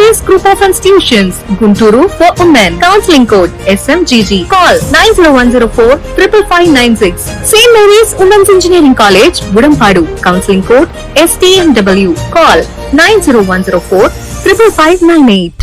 Serious Group of Institutions, Gunturu for Women. Counseling Code SMGG. Call 90104 55596. St. Mary's Women's Engineering College, Budampadu. Counseling Code STMW. Call 90104 55598.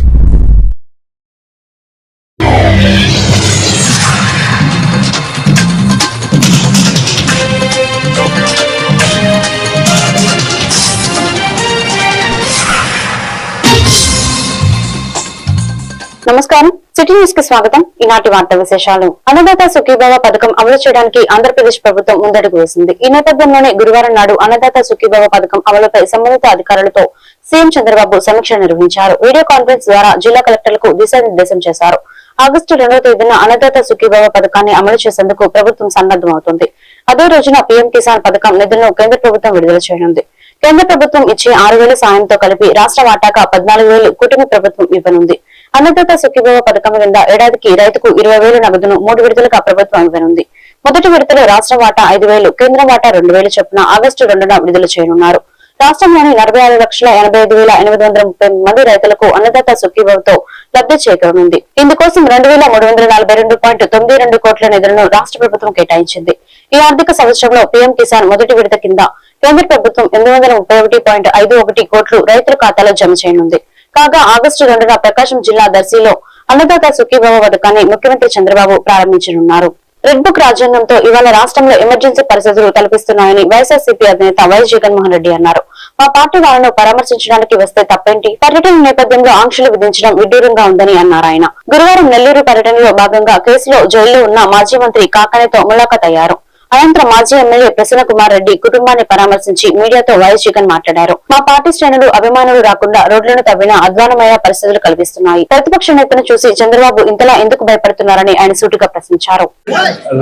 City న్యూస్కి స్వాగతం. ఈనాటి వార్త విశేషాలు. అన్నదాత సుఖీభావ పథకం అమలు చేయడానికి ఆంధ్రప్రదేశ్ ప్రభుత్వం ముందడుగు వేసింది. ఈ నేపథ్యంలోనే గురువారం నాడు అన్నదాత సుఖీభావ పథకం అమలుపై సంబంధిత అధికారులతో సీఎం చంద్రబాబు సమీక్ష నిర్వహించారు. వీడియో కాన్ఫరెన్స్ ద్వారా జిల్లా కలెక్టర్లకు దిశానిర్దేశం చేశారు. ఆగస్టు రెండవ తేదీన అన్నదాత సుఖీభావ పథకాన్ని అమలు చేసేందుకు ప్రభుత్వం సన్నద్దమవుతుంది అదే రోజున పీఎం కిసాన్ పథకం నిధులను కేంద్ర ప్రభుత్వం విడుదల చేయనుంది. కేంద్ర ప్రభుత్వం ఇచ్చే ఆరు వేల సాయంతో కలిపి రాష్ట్ర వాటాగా పద్నాలుగు వేలు కుటుంబ ప్రభుత్వం ఇవ్వనుంది. అన్నదాత సుఖీభవ పథకం కింద ఏడాదికి రైతుకు ఇరవై వేల నగదును మూడు విడతలుగా ప్రభుత్వం ఇవ్వనుంది మొదటి విడతలో రాష్ట్ర వాటా ఐదు వేలు కేంద్ర వాటా రెండు వేలు చొప్పున ఆగస్టు రెండున విడుదల చేయనున్నారు. రాష్ట్రంలోని నలభై ఆరు లక్షల ఎనభై ఐదు వేల ఎనిమిది వందల ముప్పై మంది రైతులకు అన్నదాత సుఖీభవతో లబ్ధి చేకూరనుంది. ఇందుకోసం రెండు వేల మూడు వందల నలభై రెండు పాయింట్ తొమ్మిది రెండు కోట్ల నిధులను రాష్ట్ర ప్రభుత్వం కేటాయించింది. ఈ ఆర్థిక సంవత్సరంలో పీఎం కిసాన్ మొదటి విడత కింద కేంద్ర ప్రభుత్వం ఎనిమిది వందల ముప్పై ఒకటి పాయింట్ ఐదు ఒకటి కోట్లు రైతుల ఖాతాలో జమ చేయనుంది. కాగా ఆగస్టు రెండున ప్రకాశం జిల్లా దర్శిలో అన్నదాత సుఖీభావ పథకాన్ని ముఖ్యమంత్రి చంద్రబాబు ప్రారంభించనున్నారు. రెడ్ బుక్ రాజ్యాంగంతో ఇవాళ రాష్ట్రంలో ఎమర్జెన్సీ పరిస్థితులు తలపిస్తున్నాయని వైఎస్ఆర్సీపీ అధినేత వైఎస్ జగన్మోహన్ రెడ్డి అన్నారు. మా పార్టీ వారిని పరామర్శించడానికి వస్తే తప్పేంటి? పర్యటన నేపథ్యంలో ఆంక్షలు విధించడం విడ్డూరంగా ఉందని అన్నారు ఆయన. గురువారం నెల్లూరు పర్యటనలో భాగంగా కేసులో జైల్లో ఉన్న మాజీ మంత్రి కాకనేతో ములాఖత్ అయ్యారు అనంతరం మాజీ ఎమ్మెల్యే ప్రసన్న కుమార్ రెడ్డి కుటుంబాన్ని పరామర్శించి మీడియాతో వైఎస్ జగన్ మాట్లాడారు. మా పార్టీ శ్రేణులు అభిమానులు రాకుండా రోడ్లను తవ్విన అధ్వానమైన పరిస్థితులు కల్పిస్తున్నాయి. ప్రతిపక్ష నేతను చూసి చంద్రబాబు ఇంతలా ఎందుకు భయపడుతున్నారని ఆయన సూటిగా ప్రశ్నించారు.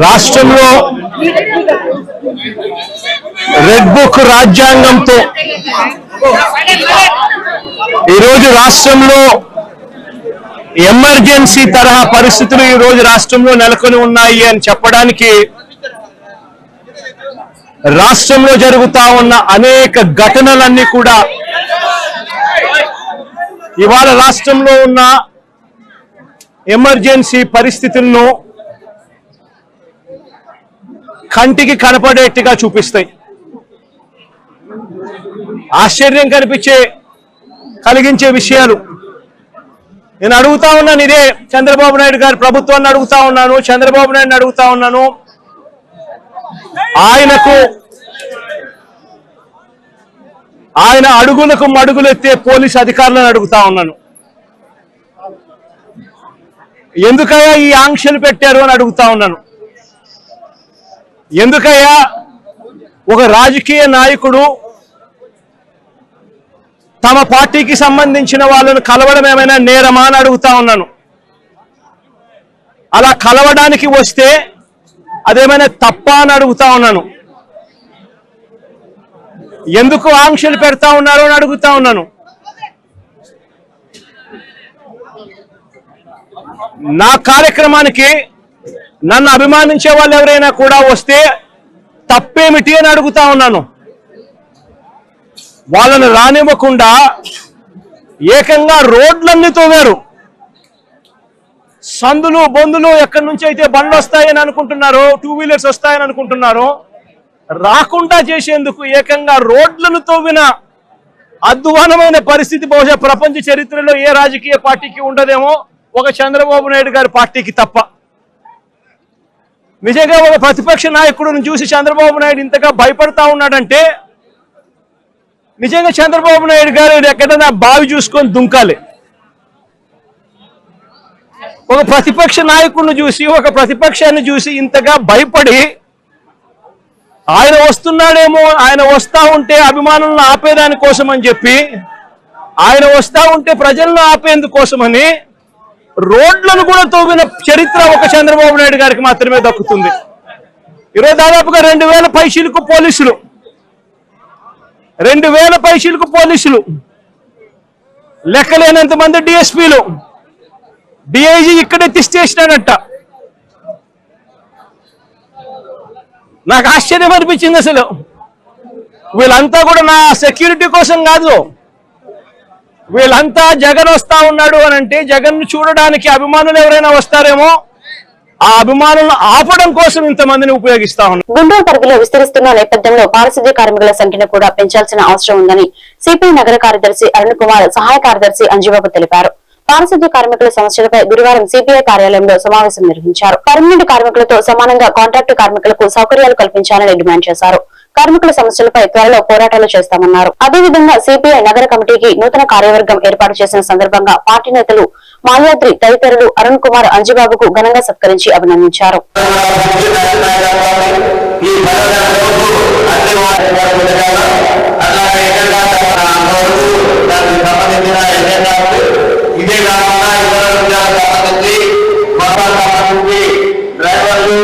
రాష్ట్రంలో రెడ్ బుక్ రాజ్యాంగంతో ఈరోజు రాష్ట్రంలో ఎమర్జెన్సీ తరహా పరిస్థితులు ఈ రోజు రాష్ట్రంలో నెలకొని ఉన్నాయి అని చెప్పడానికి రాష్ట్రంలో జరుగుతా ఉన్న అనేక ఘటనలన్నీ కూడా ఇవాళ రాష్ట్రంలో ఉన్న ఎమర్జెన్సీ పరిస్థితులను కంటికి కనపడేట్టుగా చూపిస్తాయి. ఆశ్చర్యం కనిపించే కలిగించే విషయాలు. నేను అడుగుతా ఉన్నాను ఇదే చంద్రబాబు నాయుడు గారి ప్రభుత్వాన్ని అడుగుతా ఉన్నాను చంద్రబాబు నాయుడు అడుగుతా ఉన్నాను. ఆయనకు ఆయన అడుగులకు మడుగులెత్తే పోలీస్ అధికారులను అడుగుతా ఉన్నాను. ఎందుకయ్యా ఈ ఆంక్షలు పెట్టారు అని అడుగుతా ఉన్నాను. ఎందుకయ్యా ఒక రాజకీయ నాయకుడు తమ పార్టీకి సంబంధించిన వాళ్ళను కలవడం ఏమైనా నేరమా అని అడుగుతా ఉన్నాను. అలా కలవడానికి వస్తే అదేమైనా తప్ప అని అడుగుతా ఉన్నాను. ఎందుకు ఆంక్షలు పెడతా ఉన్నారు అని అడుగుతా ఉన్నాను. నా కార్యక్రమానికి నన్ను అభిమానించే వాళ్ళు ఎవరైనా కూడా వస్తే తప్పేమిటి అని అడుగుతా ఉన్నాను. వాళ్ళను రానివ్వకుండా ఏకంగా రోడ్లన్నీ తోగారు సందులు బొందులు ఎక్కడి నుంచి అయితే బండ్లు వస్తాయని అనుకుంటున్నారో టూ వీలర్స్ వస్తాయని అనుకుంటున్నారో రాకుండా చేసేందుకు ఏకంగా రోడ్లను తవ్విన అధ్వానమైన పరిస్థితి బహుశా ప్రపంచ చరిత్రలో ఏ రాజకీయ పార్టీకి ఉండదేమో ఒక చంద్రబాబు నాయుడు గారి పార్టీకి తప్ప. నిజంగా ఒక ప్రతిపక్ష నాయకుడిని చూసి చంద్రబాబు నాయుడు ఇంతగా భయపడతా ఉన్నాడంటే నిజంగా చంద్రబాబు నాయుడు గారు ఎక్కడైనా బావి చూసుకొని దుంకాలి. ఒక ప్రతిపక్ష నాయకుడిని చూసి ఒక ప్రతిపక్షాన్ని చూసి ఇంతగా భయపడి ఆయన వస్తున్నాడేమో ఆయన వస్తా ఉంటే అభిమానులను ఆపేదాని కోసం అని చెప్పి ఆయన వస్తా ఉంటే ప్రజలను ఆపేందుకోసమని రోడ్లను కూడా తవ్విన చరిత్ర ఒక చంద్రబాబు నాయుడు గారికి మాత్రమే దక్కుతుంది. ఈరోజు దాదాపుగా రెండు వేల పైసీలకు పోలీసులు. రెండు వేల పైసలకు పోలీసులు. లెక్కలేనంత మంది డిఎస్పీలు. డిఐజీ ఇక్కడే తిష్టేసినాడంట నాకు ఆశ్చర్యం అనిపించింది అసలు. వీళ్ళంతా కూడా నా సెక్యూరిటీ కోసం కాదు. వీళ్ళంతా జగన్ వస్తా ఉన్నాడు అని అంటే జగన్ చూడడానికి అభిమానులు ఎవరైనా వస్తారేమో ఆ అభిమానులను ఆపడం కోసం ఇంతమందిని ఉపయోగిస్తా ఉన్నారు గుంటూరు పరిధిలో విస్తరిస్తున్న నేపథ్యంలో పారిశుద్ధ్య కార్మికుల సంఖ్యను కూడా పెంచాల్సిన అవసరం ఉందని సిపిఐ నగర కార్యదర్శి అరుణ్ కుమార్ సహాయ కార్యదర్శి అంజీబాబు తెలిపారు. పారిశుద్ధ్య కార్మికుల సమస్యలపై గురువారం సిపిఐ కార్యాలయంలో సమావేశం నిర్వహించారు. పర్మనెంట్ కార్మికులతో సమానంగా కాంట్రాక్టు కార్మికులకు సౌకర్యాలు కల్పించాలని డిమాండ్ చేశారు. కార్మికుల సమస్యలపై త్వరలో పోరాటాలు చేస్తామన్నారు. అదేవిధంగా సిపిఐ నగర కమిటీకి నూతన కార్యవర్గం ఏర్పాటు చేసిన సందర్భంగా పార్టీ నేతలు మాయాద్రి తదితరులు అరుణ్ కుమార్ అంజుబాబుకు ఘనంగా సత్కరించి అభినందించారు. అలాగే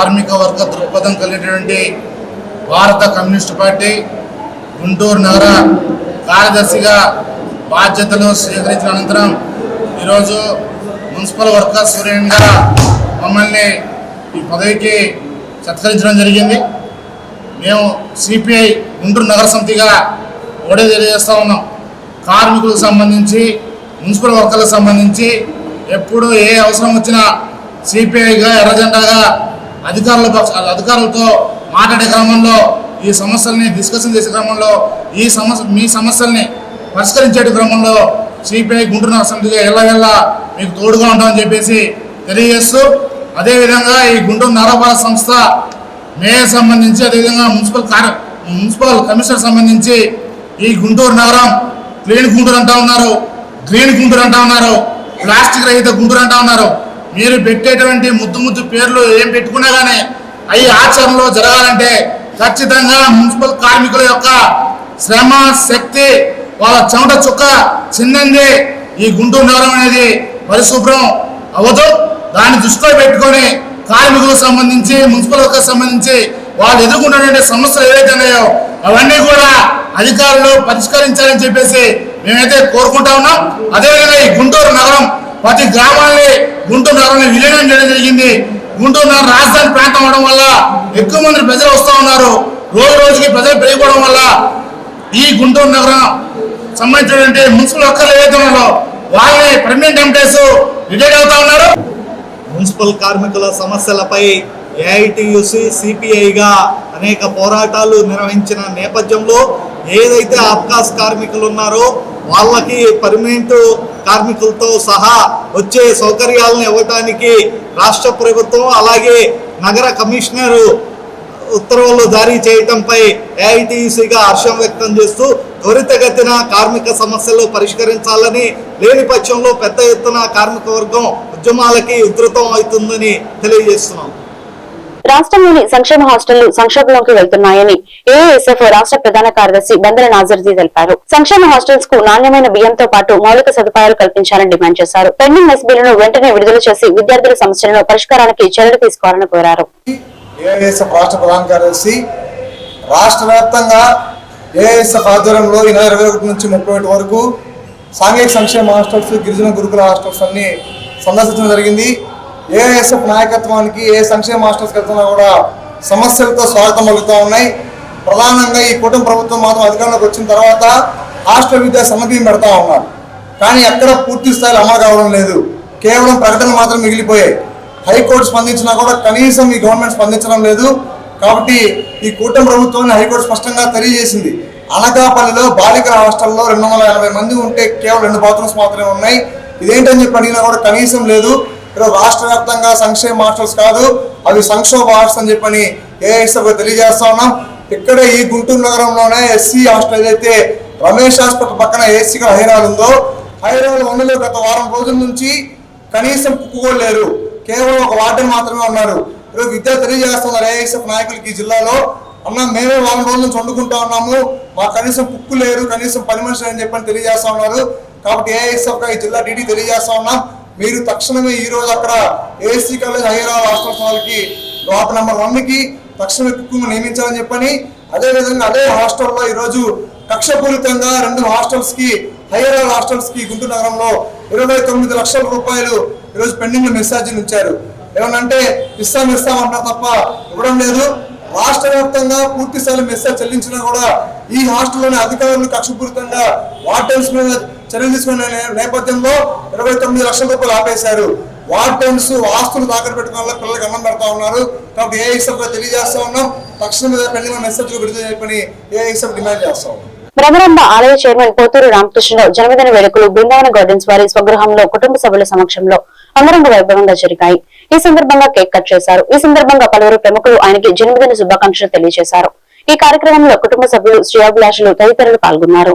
కార్మిక వర్గ దృక్పథం కలిగినటువంటి భారత కమ్యూనిస్ట్ పార్టీ గుంటూరు నగర కార్యదర్శిగా బాధ్యతలు స్వీకరించిన అనంతరం ఈరోజు మున్సిపల్ వర్కర్ సూర్యంగా మమ్మల్ని ఈ పదవికి సత్కరించడం జరిగింది. మేము సిపిఐ గుంటూరు నగర సమితిగా ఒకటే తెలియజేస్తూ ఉన్నాం. కార్మికులకు సంబంధించి మున్సిపల్ వర్కర్లకు సంబంధించి ఎప్పుడు ఏ అవసరం వచ్చినా సిపిఐగా ఎర్రజెండాగా అధికారుల అధికారులతో మాట్లాడే క్రమంలో ఈ సమస్యల్ని డిస్కషన్ చేసే క్రమంలో ఈ సమస్య మీ సమస్యల్ని పరిష్కరించే క్రమంలో సిపిఐ గుంటూరు అసెంబ్లీగా ఎల్లవెల్లా మీకు తోడుగా ఉంటామని చెప్పేసి తెలియజేస్తూ అదేవిధంగా ఈ గుంటూరు నగరపాలక సంస్థ మేయర్ సంబంధించి అదేవిధంగా మున్సిపల్ కార్య మున్సిపల్ కమిషనర్ సంబంధించి ఈ గుంటూరు నగరం క్లీన్ గుంటూరు అంటా ఉన్నారు గ్రీన్ గుంటూరు అంటా ఉన్నారు ప్లాస్టిక్ రహిత గుంటూరు అంటా ఉన్నారు. మీరు పెట్టేటువంటి ముద్దు ముద్దు పేర్లు ఏం పెట్టుకున్నా కానీ అవి ఆచరణలో జరగాలంటే ఖచ్చితంగా మున్సిపల్ కార్మికుల యొక్క శ్రమ శక్తి వాళ్ళ చెమట చుక్క చిన్నంది ఈ గుంటూరు నగరం అనేది పరిశుభ్రం అవ్వదు. దాన్ని దృష్టిలో పెట్టుకొని కార్మికులకు సంబంధించి మున్సిపల్ వర్కర్స్ సంబంధించి వాళ్ళు ఎదుర్కొన్నటువంటి సమస్యలు ఏవైతే ఉన్నాయో అవన్నీ కూడా అధికారులు పరిష్కరించాలని చెప్పేసి మేమైతే కోరుకుంటా ఉన్నాం. అదేవిధంగా ఈ గుంటూరు నగరం ప్రతి గ్రామాన్ని గుంటూరు నగరంలో విలీనం చేయడం జరిగింది. గుంటూరు నగరం రాజధాని ప్రాంతం అవడం వల్ల ఎక్కువ మంది ప్రజలు వస్తూ ఉన్నారు. రోజు రోజుకి ప్రజలు పెరిగిపోవడం వల్ల ఈ గుంటూరు నగరం సంబంధించినటువంటి మున్సిపల్ వర్కర్లు ఏదైతే ఉన్నారో వాళ్ళని పర్మనెంట్ ఎంప్లాయీస్ రిటైర్ అవుతా ఉన్నారు. మున్సిపల్ కార్మికుల సమస్యలపై ఏఐటియుసి సిపిఐగా అనేక పోరాటాలు నిర్వహించిన నేపథ్యంలో ఏదైతే అబ్కాస్ కార్మికులు ఉన్నారో వాళ్ళకి పర్మనెంట్ కార్మికులతో సహా వచ్చే సౌకర్యాలను ఇవ్వటానికి రాష్ట్ర ప్రభుత్వం అలాగే నగర కమిషనరు ఉత్తర్వులు జారీ చేయటంపై ఏఐటీసీగా హర్షం వ్యక్తం చేస్తూ త్వరితగతిన కార్మిక సమస్యలు పరిష్కరించాలని లేని పక్షంలో పెద్ద ఎత్తున కార్మిక వర్గం ఉద్యమాలకి ఉధృతం అవుతుందని తెలియజేస్తున్నాం. రాష్ట్రంలోని సంక్షేమ హాస్టళ్ళు సంక్షోభంలోకి వెళ్తున్నాయని ఏఎస్ఎఫ్ రాష్ట్ర ప్రధాన కార్యదర్శి బందర నాజర్జీ తెలిపారు. సంక్షేమ హాస్టల్స్కు నాణ్యమైన బియ్యంతో పాటు మౌలిక సదుపాయాలు కల్పించాలని డిమాండ్ చేశారు. పెండింగ్ మెస్ బిల్లును వెంటనే విడుదల చేసి విద్యార్థుల సమస్యలను పరిష్కారానికి చర్యలు తీసుకోవాలని కోరారు. రాష్ట్ర వ్యాప్తంగా ఏఎస్ఎఫ్ ఆధ్వర్యంలో ఈ నెల ఇరవై ఒకటి నుంచి ముప్పై ఒకటి వరకు సాంఘిక సంక్షేమ హాస్టల్స్ గిరిజన గురుకుల హాస్టల్స్ అన్ని సందర్శించడం జరిగింది. ఏఎస్ఎఫ్ నాయకత్వానికి ఏ సంక్షేమ మాస్టర్స్ వెళ్తున్నా కూడా సమస్యలతో స్వాగతం పలుకుతూ ఉన్నాయి. ప్రధానంగా ఈ కుటుంబ ప్రభుత్వం మాత్రం అధికారంలోకి వచ్చిన తర్వాత హాస్టల్ విద్యా సన్నబియ్యం పెడతా ఉన్నారు. కానీ ఎక్కడ పూర్తి స్థాయిలో అమలు కావడం లేదు. కేవలం ప్రకటనలు మాత్రం మిగిలిపోయాయి. హైకోర్టు స్పందించినా కూడా కనీసం ఈ గవర్నమెంట్ స్పందించడం లేదు. కాబట్టి ఈ కూటమి ప్రభుత్వాన్ని హైకోర్టు స్పష్టంగా తెలియజేసింది. అనకాపల్లిలో బాలికల హాస్టల్లో రెండు వందల ఎనభై మంది ఉంటే కేవలం రెండు బాత్రూమ్స్ మాత్రమే ఉన్నాయి. ఇదేంటని చెప్పి అడిగినా కూడా కనీసం లేదు. రాష్ట్ర వ్యాప్తంగా సంక్షేమ హాస్టల్స్ కాదు అవి సంక్షోభ హాస్టల్స్ అని చెప్పని ఏఎస్ఎఫ్ తెలియజేస్తా ఉన్నాం. ఇక్కడే ఈ గుంటూరు నగరంలోనే ఎస్సీ హాస్టల్ ఏదైతే రమేష్ హాస్పిటల్ పక్కన ఏసీగా హైదరాబాద్ ఉందో హైదరాబాద్ వన్లో గత వారం రోజుల నుంచి కనీసం కుక్కుకోలేరు కేవలం ఒక వార్డెన్ మాత్రమే ఉన్నారు. ఈరోజు విద్య తెలియజేస్తున్నారు ఏఎస్ఎఫ్ నాయకులకి ఈ జిల్లాలో. అన్న మేమే వారం రోజుల నుంచి వండుకుంటా ఉన్నాము. మా కనీసం కుక్కు లేరు కనీసం పని మనుషులు అని చెప్పని తెలియజేస్తా ఉన్నారు. కాబట్టి ఏఎస్ఎఫ్ ఈ జిల్లా డీడీ తెలియజేస్తా ఉన్నాం. మీరు తక్షణమే ఈ రోజు అక్కడ ఏసీ కాలేజ్ హైదరాబాద్ హాస్టల్ వాళ్ళకి డ్రాప్ నెంబర్ వన్కి తక్షణమే కుక్కును నియమించాలని చెప్పని అదే విధంగా అదే హాస్టల్లో ఈ రోజు కక్షపూరితంగా రెండు హాస్టల్స్కి హైదరాబాద్ హాస్టల్స్కి గుంటూరు నగరంలో ఇరవై తొమ్మిది లక్షల రూపాయలు ఈరోజు పెండింగ్లో మెసేజ్లు ఉంచారు. ఏమనంటే ఇస్తాం ఇస్తాం అంటారు తప్ప ఇవ్వడం లేదు. రాష్ట్ర వ్యాప్తంగా పూర్తి స్థాయిలో మెసేజ్ చెల్లించినా కూడా ఈ హాస్టల్లోని అధికారులు కక్షపూరితంగా వార్డెన్స్ మీద చర్యలు తీసుకున్న నేపథ్యంలో ఇరవై తొమ్మిది లక్షల రూపాయలు ఆపేశారు. వార్డెన్స్ ఆస్తులు తాకట్టు పెట్టుకున్న వల్ల పిల్లలకు అన్నం పెడతా ఉన్నారు. కాబట్టి ఏ గా తెలియజేస్తా ఉన్నాం. తక్షణ మీద పెండింగ్ మెసేజ్ విడుదల చెప్పని ఏ డిమాండ్ చేస్తా ఉన్నాం. భ్రమరంభ ఆలయ చైర్మన్ పోతూరు రామకృష్ణరావు జన్మదిన వేడుకలు బృందావన గార్డెన్స్ వారి స్వగృహంలో కుటుంబ సభ్యుల సమక్షంలో అంగరంగ వైభవంగా జరిగాయి. ఈ సందర్భంగా కేక్ కట్ చేశారు. ఈ సందర్భంగా పలువురు ప్రముఖులు ఆయనకి జన్మదిన శుభాకాంక్షలు తెలియజేశారు. ఈ కార్యక్రమంలో కుటుంబ సభ్యులు శ్రేయాభిలాషులు తదితరులు పాల్గొన్నారు.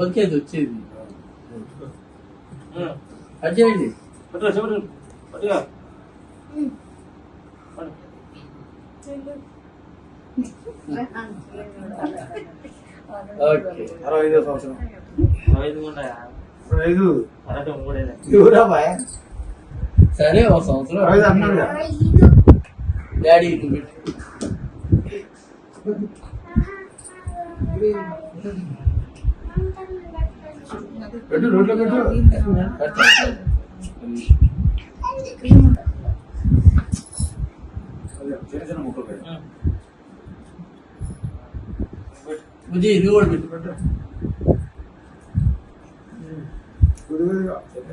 ఓకేది వచ్చేది కట్ చేయండి ఓకే సరే ఒక సంవత్సరం. డాడీ ఇటు పెట్టు. పెట్టు రోడ్లో పెట్టు బుజ్జి ఇది కూడా పెట్టు పెట్టు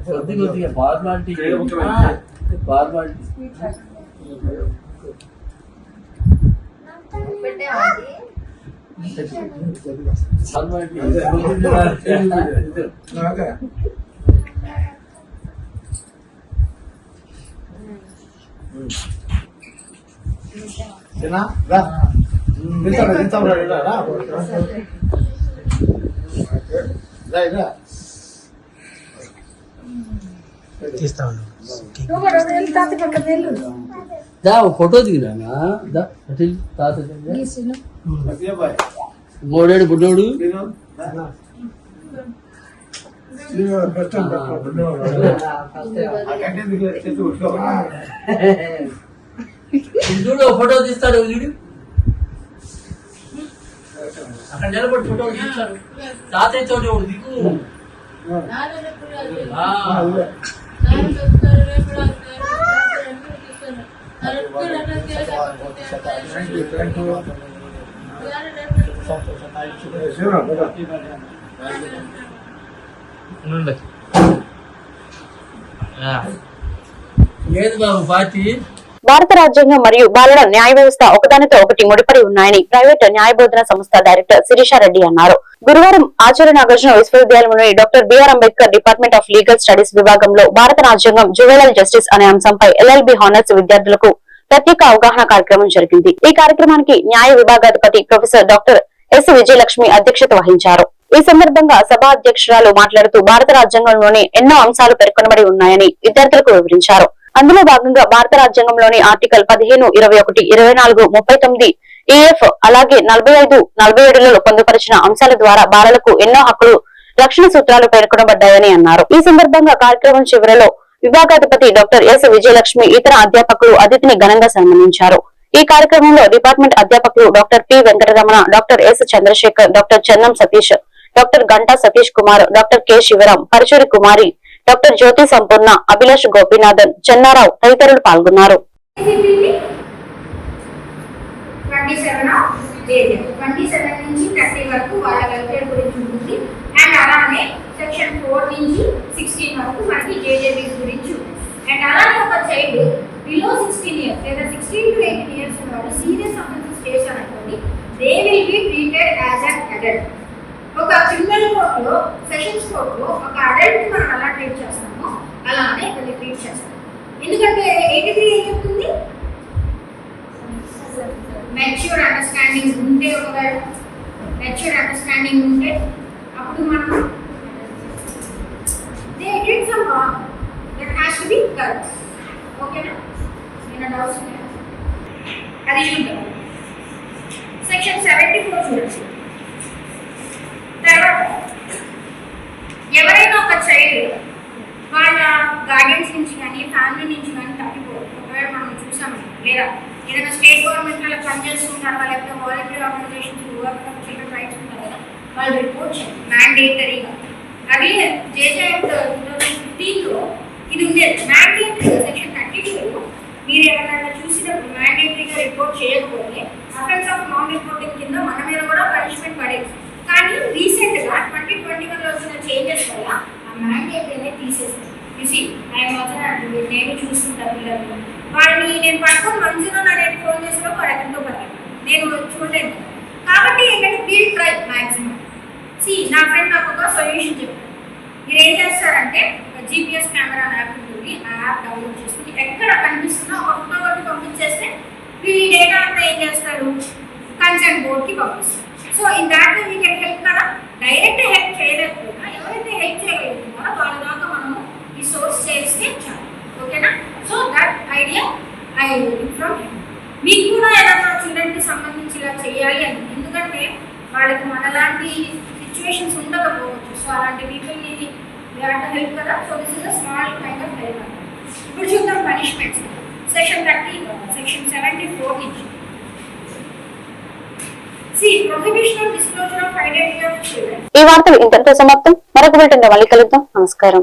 కొద్ది కొద్దిగా ఫార్మాలిటీ ఫార్మాలిటీ ఫార్మాలిటీ దా ఓ ఫోటో దిగినా దా తాత బుడ్డోడు చూడు ఫోటో తీస్తాడు చూడు. అక్కడ నిలబడి ఫోటో తీస్తాడు తాతయ్య తోటి దిగు ఏది బాబు పార్టీ. భారత రాజ్యాంగం మరియు బాలల న్యాయ వ్యవస్థ ఒకదానితో ఒకటి ముడిపడి ఉన్నాయని ప్రైవేట్ న్యాయబోధన సంస్థ డైరెక్టర్ శిరీష రెడ్డి అన్నారు. గురువారం Acharya Nagarjuna విశ్వవిద్యాలయంలోని doctor BR Ambedkar department of legal studies విభాగంలో భారత రాజ్యాంగం జువెలల్ జస్టిస్ అనే అంశంపై ఎల్ఎల్బి హానర్స్ విద్యార్థులకు ప్రత్యేక అవగాహన కార్యక్రమం జరిగింది. ఈ కార్యక్రమానికి న్యాయ విభాగాధిపతి ప్రొఫెసర్ డాక్టర్ ఎస్ విజయలక్ష్మి అధ్యక్షత వహించారు. ఈ సందర్భంగా సభా అధ్యక్షురాలు మాట్లాడుతూ భారత రాజ్యాంగంలోని ఎన్నో అంశాలు పేర్కొనబడి ఉన్నాయని విద్యార్థులకు వివరించారు. అందులో భాగంగా భారత రాజ్యాంగంలోని ఆర్టికల్ పదిహేను ఇరవై ఒకటి ఇరవై నాలుగు ముప్పై తొమ్మిది ఈఎఫ్ అలాగే నలభై ఐదు నలభై ఏడులలో పొందుపరిచిన అంశాల ద్వారా బాలలకు ఎన్నో హక్కులు రక్షణ సూత్రాలు పేర్కొనబడ్డాయని అన్నారు. ఈ సందర్భంగా కార్యక్రమం చివరిలో విభాగాధిపతి డాక్టర్ ఎస్ విజయలక్ష్మి ఇతర అధ్యాపకులు అతిథిని ఘనంగా సన్మానించారు. ఈ కార్యక్రమంలో డిపార్ట్మెంట్ అధ్యాపకులు doctor P Venkataramana doctor S Chandrasekhar doctor Chandam Satish doctor Ganta Satish Kumar doctor K Sivaram Paruchuri Kumari doctor Jyothi Sampoorna Abhilash Gopinathan Chenna Rao తదితరులు పాల్గొన్నారు. అండ్ అలానే సెక్షన్ ఫోర్ నుంచి సిక్స్టీన్ వరకు మనకి జేజేబీస్ గురించి అండ్ అలానే ఒక చైల్డ్ బిలో సిక్స్టీన్ ఇయర్స్ లేదా సిక్స్టీన్ టు ఎయిటీన్ ఇయర్స్ వాళ్ళు serious offences they will be treated as an adult ఒక క్రిమినల్ కోర్టులో సెషన్స్ కోర్టులో ఒక అడల్ట్ మనం అలా ట్రీట్ చేస్తాము. అలానే వీళ్ళని ట్రీట్ చేస్తాం ఎందుకంటే ఎయిటీ త్రీ ఏం చెప్తుంది? మెచ్యూర్ అండర్స్టాండింగ్ ఉంటే ఒకవేళ మెచ్యూర్ అండర్స్టాండింగ్ ఉంటే అప్పుడు మనం they did some wrong that has to be correct ఓకేనా నేను డౌట్స్ అది చూద్దాం. సెక్షన్ సెవెంటీ ఫోర్ చూడండి తర్వాత ఎవరైనా ఒక చైల్డ్ వాళ్ళ గార్డియన్స్ నుంచి కానీ ఫ్యామిలీ నుంచి కానీ తప్పిపోరు ఒకవేళ మనం చూసామండి లేదా ఏదైనా స్టేట్ గవర్నమెంట్ వాళ్ళకి పనిచేస్తున్నారు లేకపోతే వాలంటీర్ ఆర్గనైజేషన్స్ చిల్డ్రన్ రైట్స్ ఉంటారు కదా వాళ్ళు రిపోర్ట్ చేయాలి. మ్యాండేటరీగా అది జేజేఎఫ్ టూ థౌసండ్ ఫిఫ్టీన్లో ఇది ఉండేది. మ్యాండేటరీగా సెక్షన్ థర్టీ టూలో మీరు ఎవరైనా చూసినప్పుడు మ్యాండేటరీగా రిపోర్ట్ చేయకపోతే అఫెన్స్ ఆఫ్ నాన్ రిపోర్టింగ్ కింద మన మీద కూడా పనిష్మెంట్ పడేది. కానీ రీసెంట్గా ట్వంటీ ట్వంటీ వన్లో వచ్చిన చేంజెస్ వల్ల ఆ మ్యాండేటరీనే అనేది తీసేసారు చూసి ఆయన మాత్రం నేను చూస్తుంటాను పిల్లలు. వాడిని నేను పడుకుని మంచిగా నా రేపు ఫోన్ చేసినా వాడు ఎక్కడితో పట్టాను నేను చూడలేను. కాబట్టి ఏంటంటే వీల్ ట్రై మ్యాక్సిమం సి నా ఫ్రెండ్ నాకు ఒక సొల్యూషన్ చెప్పారు మీరు ఏం చేస్తారంటే జీపీఎస్ కెమెరా యాప్ ఉంటుంది. ఆ యాప్ డౌన్లోడ్ చేసుకుని ఎక్కడ కనిపిస్తుందో ఒక ఫోటోకి కొట్టి పంపించేస్తే వీళ్ళు డేటా అంతా ఏం చేస్తారు? కన్సర్న్ బోర్డ్కి పంపిస్తారు. సో ఇన్ దాట్ వే మీకు హెల్ప్ కదా? డైరెక్ట్ హెల్ప్ చేయలేకపోయినా ఎవరైతే హెల్ప్ చేయగలుగుతున్నారో వాళ్ళ దాకా మనము ఈ సోర్స్ చేస్తే చాలు. ఓకేనా so that idea I from మీకు కూడా ఏదైనా చిల్డ్రన్కి సంబంధించి ఇలా చేయాలి అని. ఎందుకంటే వాళ్ళకి మనలాంటి సిచ్యువేషన్స్ ఉండకపోవచ్చు. సో అలాంటి పీపుల్ని హెల్ప్ కదా. So this is a small kind of help ఇప్పుడు చూద్దాం punishments section thirty section seventy four నుంచి ఈ వార్తలు ఇంతటితో సమాప్తం. మరొక బిల్టన్ మళ్ళీ కలుద్దాం. నమస్కారం.